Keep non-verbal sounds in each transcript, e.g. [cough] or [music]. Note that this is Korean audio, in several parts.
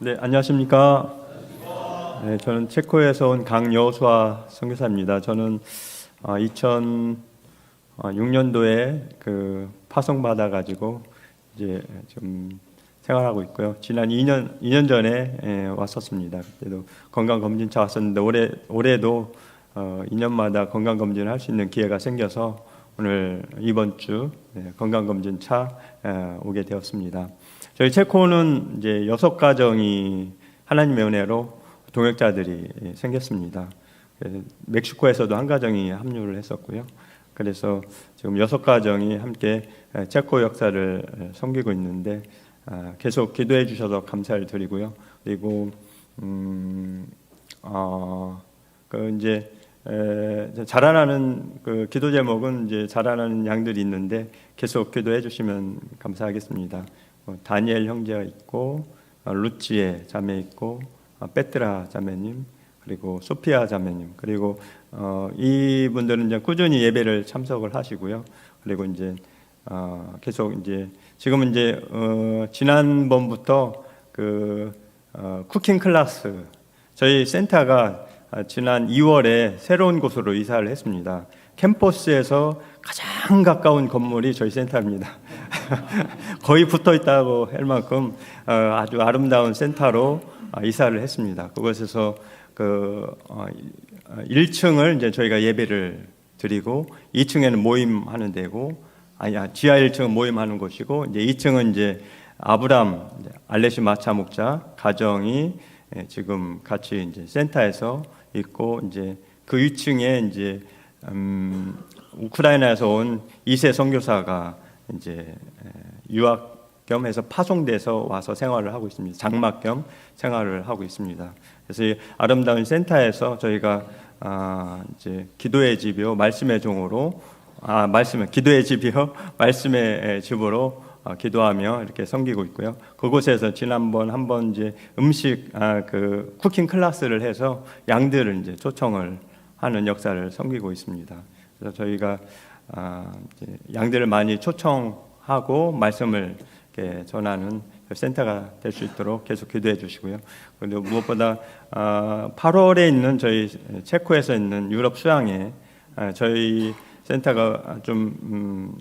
네, 안녕하십니까. 네, 저는 체코에서 온 강여수아 선교사입니다. 저는 어, 2006년도에 그 파송 받아 가지고 이제 좀 생활하고 있고요. 지난 2년 2년 전에 예, 왔었습니다. 그때도 건강 검진차 왔었는데 올해 올해도 어, 2년마다 건강 검진을 할 수 있는 기회가 생겨서 오늘 이번 주 네, 건강 검진차 오게 되었습니다. 저희 체코는 이제 여섯 가정이 하나님의 은혜로 동역자들이 생겼습니다. 멕시코에서도 한 가정이 합류를 했었고요. 그래서 지금 여섯 가정이 함께 체코 역사를 섬기고 있는데 아, 계속 기도해 주셔서 감사를 드리고요. 그리고 음, 어, 그 이제 에, 자라나는 그 기도 제목은 이제 자라나는 양들이 있는데 계속 기도해 주시면 감사하겠습니다. 어, 다니엘 형제가 있고 어, 루치의 자매 있고 어, 베트라 자매님 그리고 소피아 자매님 그리고 어, 이분들은 이제 꾸준히 예배를 참석을 하시고요. 그리고 이제 어, 계속 이제 지금은 이제 어, 지난번부터 그 어, 쿠킹 클래스 저희 센터가 아, 지난 2월에 새로운 곳으로 이사를 했습니다. 캠퍼스에서 가장 가까운 건물이 저희 센터입니다. [laughs] 거의 붙어 있다고 할 만큼 어, 아주 아름다운 센터로 아, 이사를 했습니다. 그곳에서 그 1층을 이제 저희가 예배를 드리고 2층에는 모임하는 데고 아니야 지하 1층은 모임하는 곳이고 이제 2층은 이제 아브람 알레시 마차 목자 가정이 예, 지금 같이 이제 센터에서 있고 이제 그 위층에 이제 음, 우크라이나에서 온 2세 선교사가 이제 유학 겸 해서 파송돼서 와서 생활을 하고 있습니다. 장막 겸 생활을 하고 있습니다. 그래서 이 아름다운 센터에서 저희가 아, 이제 기도의 집이요 말씀의 종으로 아 말씀의 기도의 집이요 [laughs] 말씀의 집으로 어, 기도하며 이렇게 섬기고 있고요. 그곳에서 지난번 한 번 이제 음식 아, 그 쿠킹 클래스를 해서 양들을 이제 초청을 하는 역사를 섬기고 있습니다. 그래서 저희가 아, 양들을 많이 초청하고 말씀을 전하는 그 센터가 될 수 있도록 계속 기도해 주시고요. 그리고 무엇보다 아, 8월에 있는 저희 체코에서 있는 유럽 수양회 아, 저희 센터가 좀 음,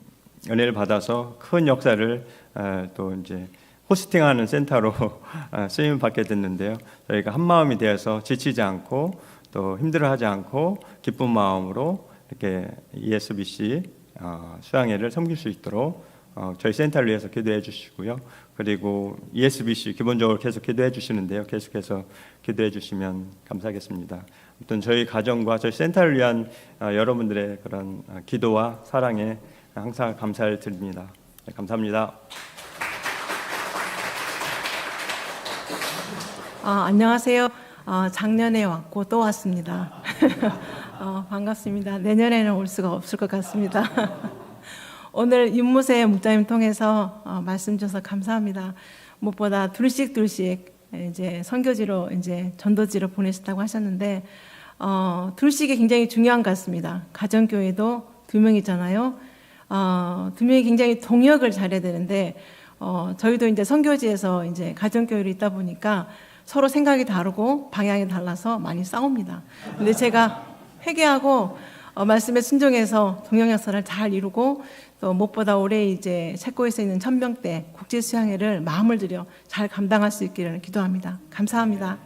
은혜를 받아서 큰 역사를 아, 또 이제 호스팅하는 센터로 [laughs] 아, 쓰임 받게 됐는데요. 저희가 한 마음이 되어서 지치지 않고 또 힘들어하지 않고 기쁜 마음으로 이렇게 ESBC 어, 수양회를 섬길 수 있도록 어, 저희 센터를 위해서 기도해 주시고요. 그리고 ESBC 기본적으로 계속 기도해 주시는데요. 계속해서 기도해 주시면 감사하겠습니다. 아무튼 저희 가정과 저희 센터를 위한 어, 여러분들의 그런 어, 기도와 사랑에 항상 감사를 드립니다. 네, 감사합니다. 아, 안녕하세요. 어, 작년에 왔고 또 왔습니다. [laughs] 어, 반갑습니다. 내년에는 올 수가 없을 것 같습니다. [laughs] 오늘 윤무세 목자님 통해서 어, 말씀 주셔서 감사합니다. 무엇보다 둘씩 둘씩 이제 선교지로 이제 전도지로 보내셨다고 하셨는데 어, 둘씩이 굉장히 중요한 것 같습니다. 가정교회도 두 명이잖아요. 어, 두 명이 굉장히 동역을 잘해야 되는데 어, 저희도 이제 선교지에서 이제 가정교회를 있다 보니까 서로 생각이 다르고 방향이 달라서 많이 싸웁니다. 근데 제가 회개하고 어, 말씀에 순종해서 동영 역사를 잘 이루고 또 무엇보다 올해 이제 체코에서 있는 천명대 국제 수양회를 마음을 들여 잘 감당할 수 있기를 기도합니다. 감사합니다.